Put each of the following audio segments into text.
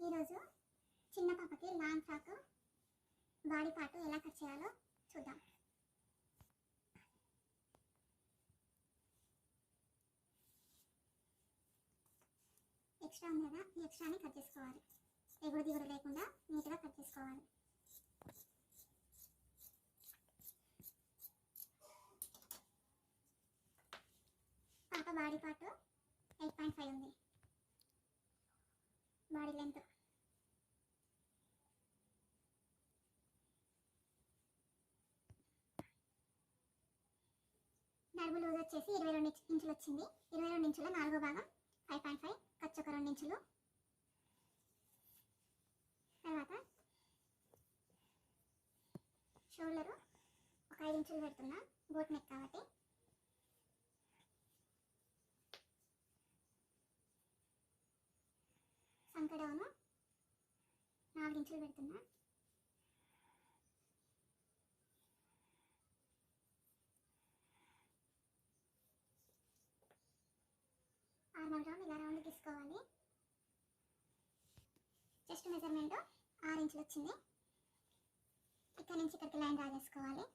ఈరోజు చిన్న పాపకి లాంగ్ ఫ్రాక్ బాడీ పార్ట్ ఎలా కట్ చేయాలో చూద్దాం. ఎక్స్ట్రా ఉంది కదా ఈ ఎక్స్ట్రాని కట్ చేసుకోవాలి. ఎగుడు దిగుడు లేకుండా నీట్గా కట్ చేసుకోవాలి. పాప body part eight point five ఉంది. బాడీ లెంత్ నడుము లూజ్ వచ్చేసి ఇరవై రెండు ఇంచులు వచ్చింది. ఇరవై రెండు ఇంచుల నాలుగో భాగం ఫైవ్ పాయింట్ ఫైవ్ ఖర్చు ఒక రెండు ఇంచులు. తర్వాత షోల్డరు ఒక ఐదు ఇంచులు పెడుతున్నా బోట్ నెక్ కాబట్టి. సంకడవును నాలుగు ఇంచులు పెడుతున్నా. ఆర్మల్ రౌండ్ ఇలా రౌండ్ తీసుకోవాలి. చెస్ట్ మెజర్మెంట్ ఆరు ఇంచులు వచ్చింది. ఇక్కడ నుంచి ఇక్కడికి లైన్ డ్రా చేసుకోవాలి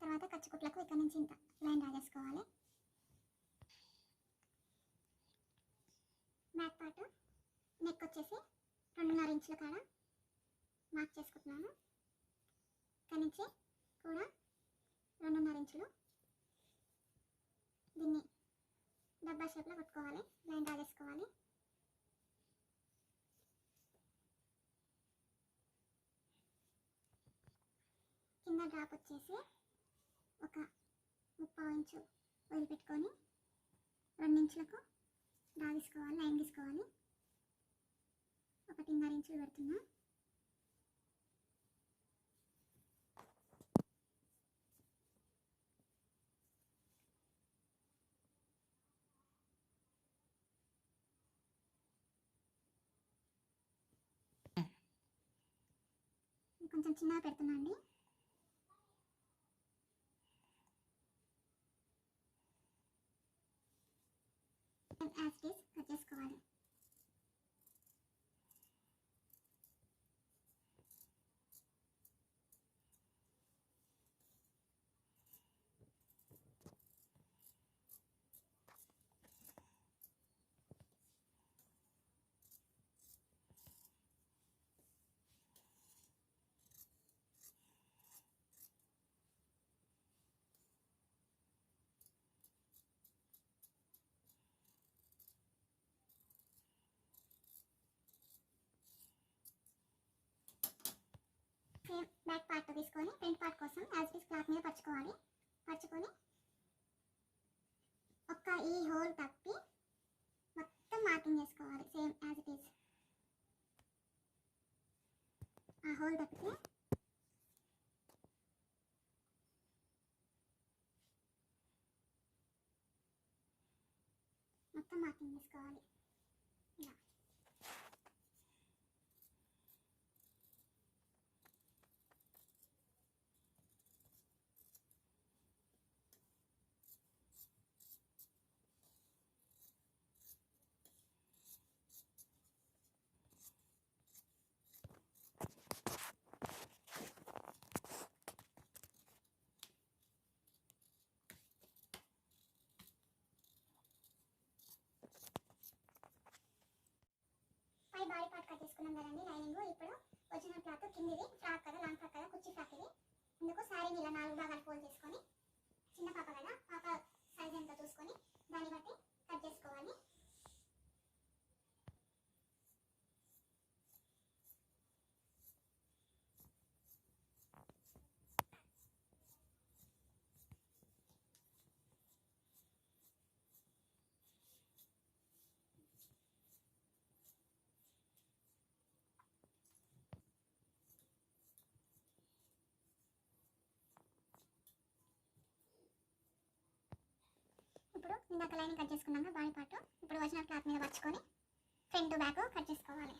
తర్వాత కచ్చుకుట్లకు ఇక్కడ నుంచి ఇంత లైన్ డ్రా చేసుకోవాలి బ్యాక్ పార్ట్ నెక్ వచ్చేసి రెండున్నర ఇంచుల కాడ మార్క్ చేసుకుంటున్నాను. ఇక్కడి నుంచి కూడా రెండున్నర ఇంచులు దీన్ని డబ్బా షేప్లో కొట్టుకోవాలి లైన్ డ్రా చేసుకోవాలి కింద డ్రాప్ వచ్చేసి ఒక ముప్పై ఇంచు వదిలిపెట్టుకొని రెండు ఇంచులకు తీసుకోవాలి. లైన్ తీసుకోవాలి ఒకటిన్నర ఇంచులు పెడుతున్నా కొంచెం చిన్నగా పెడుతున్నా అండి. And as it is, I just call it. కోసం యాజ్ పీస్ క్లాత్ మీద పరుచుకోవాలి. పరుచుకొని ఒక్క ఈ హోల్ తప్పి మొత్తం మార్కింగ్ చేసుకోవాలి. సేమ్ యాజ్ ఇట్ ఈస్ ఆ హోల్ తప్పితే మొత్తం మార్కింగ్ చేసుకోవాలి ఇలా పై కట్ చేసుకున్నాం కదండి లైనింగ్ ఇప్పుడు వచ్చిన క్లాత్ కిందిది ఫ్రాక్ కదా లాంగ్ ఫ్రాక్ కదా కుర్చీ ఫ్రాక్ ఇది. ఇందుకు శారీని ఇలా నాలుగు భాగాలు ఫోల్డ్ చేసుకొని చిన్న పాప కదా పాప సైజ్ ఎంత చూసుకొని దాన్ని బట్టి కట్ చేసుకోవాలి ఇప్పుడు ఇందాక లైన్ కట్ చేసుకున్నాక బాడీ పార్ట్ ఇప్పుడు వచ్చిన క్లాత్ మీద పరుచుకొని ఫ్రంట్ బ్యాక్ కట్ చేసుకోవాలి.